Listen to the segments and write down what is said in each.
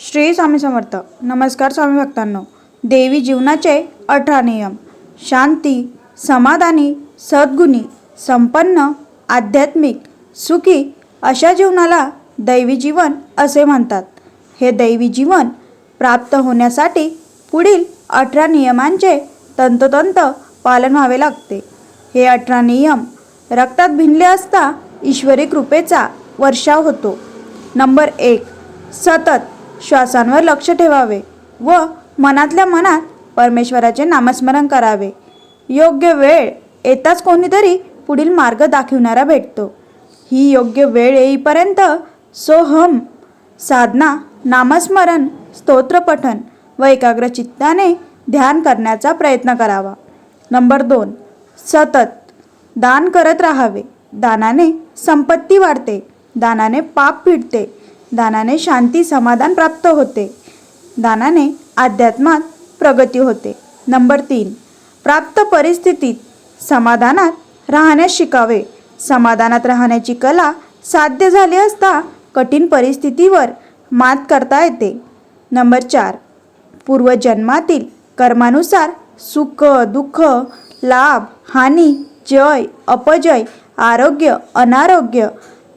श्री स्वामी समर्थ. नमस्कार स्वामी भक्तांनो. देवी जीवनाचे अठरा नियम. शांती समाधानी सद्गुणी संपन्न आध्यात्मिक सुखी अशा जीवनाला दैवी जीवन असे म्हणतात. हे दैवी जीवन प्राप्त होण्यासाठी पुढील अठरा नियमांचे तंतोतंत पालन व्हावे लागते. हे अठरा नियम रक्तात भिनले असता ईश्वरी कृपेचा वर्षाव होतो. नंबर एक सतत श्वासांवर लक्ष ठेवावे व मनातल्या मनात परमेश्वराचे नामस्मरण करावे. योग्य वेळ येताच कोणीतरी पुढील मार्ग दाखविणारा भेटतो. ही योग्य वेळ येईपर्यंत सोहम साधना नामस्मरण स्तोत्रपठन व एकाग्र चित्ताने ध्यान करण्याचा प्रयत्न करावा. नंबर दोन सतत दान करत राहावे. दानाने संपत्ती वाढते. दानाने पाप फिटते दानाने शांती समाधान प्राप्त होते. दानाने अध्यात्मात प्रगती होते. नंबर तीन प्राप्त परिस्थितीत समाधानात राहण्यास शिकावे. समाधानात राहण्याची कला साध्य झाली असता कठीण परिस्थितीवर मात करता येते. नंबर चार पूर्वजन्मातील कर्मानुसार सुख दुःख लाभ हानी जय अपजय आरोग्य अनारोग्य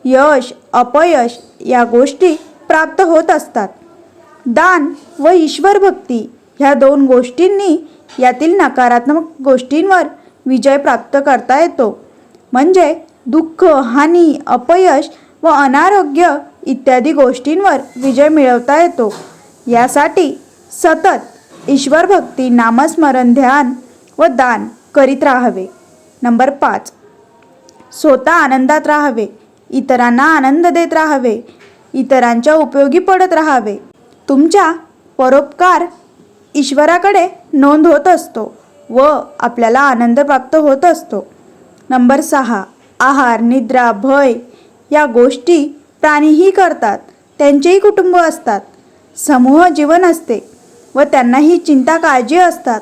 यश अपयश या गोष्टी प्राप्त होत असतात. दान व ईश्वर भक्ती ह्या दोन गोष्टींनी यातील नकारात्मक गोष्टींवर विजय प्राप्त करता येतो. म्हणजे दुःख हानी अपयश व अनारोग्य इत्यादी गोष्टींवर विजय मिळवता येतो. यासाठी सतत ईश्वर भक्ती नामस्मरण ध्यान व दान करीत राहावे. नंबर पाच. स्वतः आनंदात राहावे. इतरांना आनंद देत राहावे. इतरांच्या उपयोगी पडत राहावे. तुमच्या परोपकार ईश्वराकडे नोंद होत असतो व आपल्याला आनंद प्राप्त होत असतो. नंबर सहा. आहार निद्रा भय या गोष्टी प्राणीही करतात. त्यांचेही कुटुंब असतात. समूह जीवन असते व त्यांनाही चिंता काळजी असतात.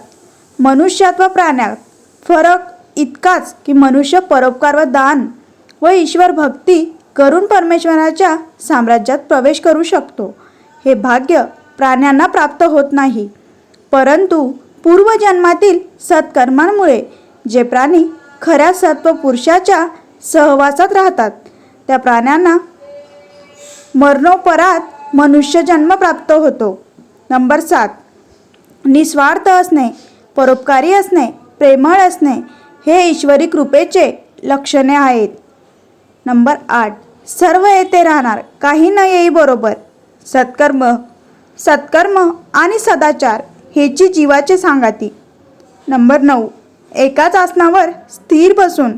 मनुष्यात व प्राण्यात फरक इतकाच की मनुष्य परोपकार व दान व ईश्वर भक्ती करून परमेश्वराच्या साम्राज्यात प्रवेश करू शकतो. हे भाग्य प्राण्यांना प्राप्त होत नाही. परंतु पूर्वजन्मातील सत्कर्मांमुळे जे प्राणी खऱ्या सत्व पुरुषाच्या सहवासात राहतात त्या प्राण्यांना मरणोपरात मनुष्य जन्म प्राप्त होतो. नंबर सात निस्वार्थ असणे परोपकारी असणे प्रेमळ असणे हे ईश्वरी कृपेचे लक्षणे आहेत. नंबर आठ. सर्व येथे राहणार काही न येई बरोबर. सत्कर्म सत्कर्म आणि सदाचार हेची जीवाचे सांगाती. नंबर नऊ. एकाच आसनावर स्थिर बसून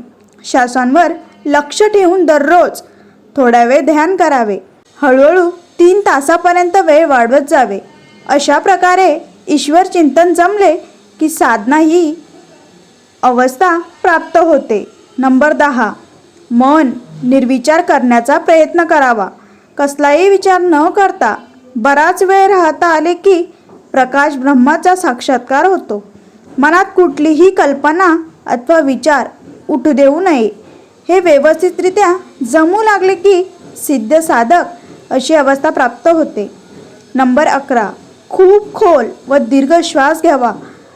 श्वासांवर लक्ष ठेवून दररोज थोडा वेळ ध्यान करावे. हळूहळू तीन तासापर्यंत वेळ वाढवत जावे. अशा प्रकारे ईश्वर चिंतन जमले की साधना ही अवस्था प्राप्त होते. नंबर दहा. मन. निर्विचार करण्याचा प्रयत्न करावा. कसलाही विचार न करता बराच वेळ राहता आले की प्रकाश ब्रह्माचा साक्षात्कार होतो. मनात कुठलीही कल्पना अथवा विचार उठू देऊ नये. हे व्यवस्थितरित्या जमू लागले की सिद्ध साधक अशी अवस्था प्राप्त होते. नंबर अकरा. खूप खोल व दीर्घ श्वास घ्यावा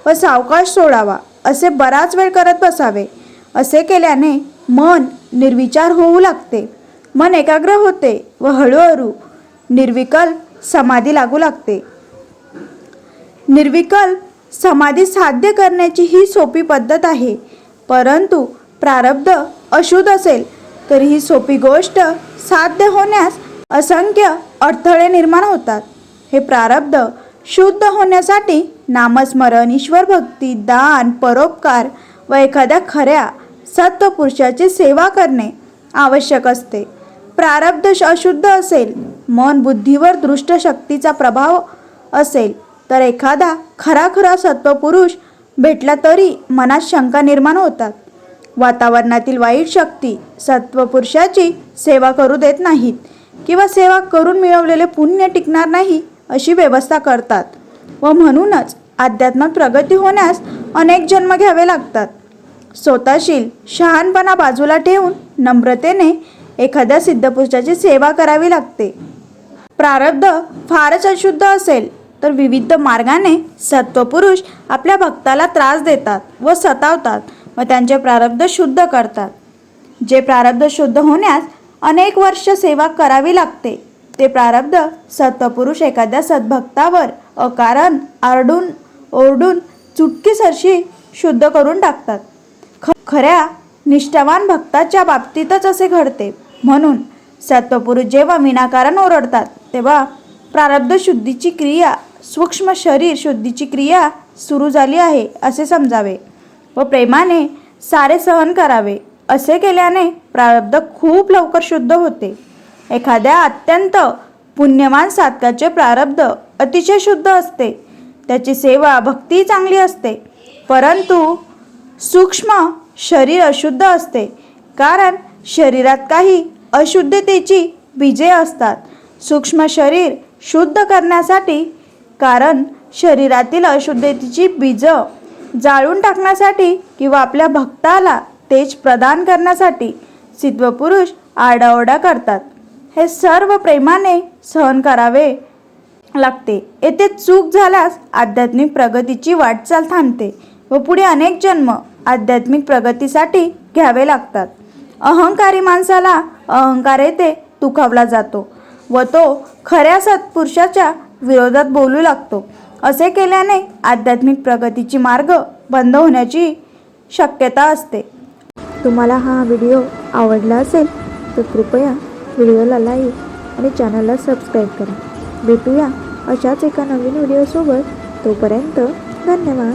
व सावकाश सोडावा असे बराच वेळ करत बसावे. असे केल्याने मन निर्विचार होऊ लागते. मन एकाग्र होते व हळूहळू निर्विकल समाधी लागू लागते. निर्विकल समाधी साध्य करण्याची ही सोपी पद्धत आहे. परंतु प्रारब्ध अशुद्ध असेल तर ही सोपी गोष्ट साध्य होण्यास असंख्य अडथळे निर्माण होतात. हे प्रारब्ध शुद्ध होण्यासाठी नामस्मरण ईश्वर भक्ती दान परोपकार व एखाद्या खऱ्या सत्वपुरुषाची सेवा करणे आवश्यक असते. प्रारब्ध अशुद्ध असेल मन बुद्धीवर दृष्ट शक्तीचा प्रभाव असेल तर एखादा खरा खरा सत्वपुरुष भेटला तरी मनात शंका निर्माण होतात. वातावरणातील वाईट शक्ती सत्वपुरुषाची सेवा करू देत नाहीत किंवा सेवा करून मिळवलेले पुण्य टिकणार नाही अशी व्यवस्था करतात व म्हणूनच अध्यात्म प्रगती होण्यास अनेक जन्म घ्यावे लागतात. स्वतःशील शहाणपणा बाजूला ठेवून नम्रतेने एखाद्या सिद्धपुरुषाची सेवा करावी लागते. प्रारब्ध फारच अशुद्ध असेल तर विविध मार्गाने सत्वपुरुष आपल्या भक्ताला त्रास देतात व सतावतात व त्यांचे प्रारब्ध शुद्ध करतात. जे प्रारब्ध शुद्ध होण्यास अनेक वर्ष सेवा करावी लागते ते प्रारब्ध सत्वपुरुष एखाद्या सद्भक्तावर अकारण आरडून ओरडून चुटकीसरशी शुद्ध करून टाकतात. खऱ्या निष्ठावान भक्ताच्या बाबतीतच असे घडते. म्हणून सत्वपुरुष जेव्हा विनाकारण ओरडतात तेव्हा प्रारब्ध शुद्धीची क्रिया सूक्ष्म शरीर शुद्धीची क्रिया सुरू झाली आहे असे समजावे व प्रेमाने सारे सहन करावे. असे केल्याने प्रारब्ध खूप लवकर शुद्ध होते. एखाद्या अत्यंत पुण्यवान साधकाचे प्रारब्ध अतिशय शुद्ध असते. त्याची सेवा भक्ती चांगली असते. परंतु सूक्ष्म शरीर अशुद्ध असते. कारण शरीरात काही अशुद्धतेची बीजे असतात. सूक्ष्म शरीर शुद्ध करण्यासाठी कारण शरीरातील अशुद्धतेची बीजं जाळून टाकण्यासाठी किंवा आपल्या भक्ताला तेज प्रदान करण्यासाठी सिद्धपुरुष आरडाओरडा करतात. हे सर्व प्रेमाने सहन करावे लागते. येथे चूक झाल्यास आध्यात्मिक प्रगतीची वाटचाल थांबते. व पुढे अनेक जन्म आध्यात्मिक प्रगतीसाठी घ्यावे लागतात. अहंकारी माणसाला अहंकार येथे दुखावला जातो व तो खऱ्या सत्पुरुषाच्या विरोधात बोलू लागतो. असे केल्याने आध्यात्मिक प्रगतीची मार्ग बंद होण्याची शक्यता असते. तुम्हाला हा व्हिडिओ आवडला असेल तर कृपया व्हिडिओला लाईक आणि चॅनलला सबस्क्राईब करा. भेटूया अशाच एका नवीन व्हिडिओसोबत. तोपर्यंत धन्यवाद.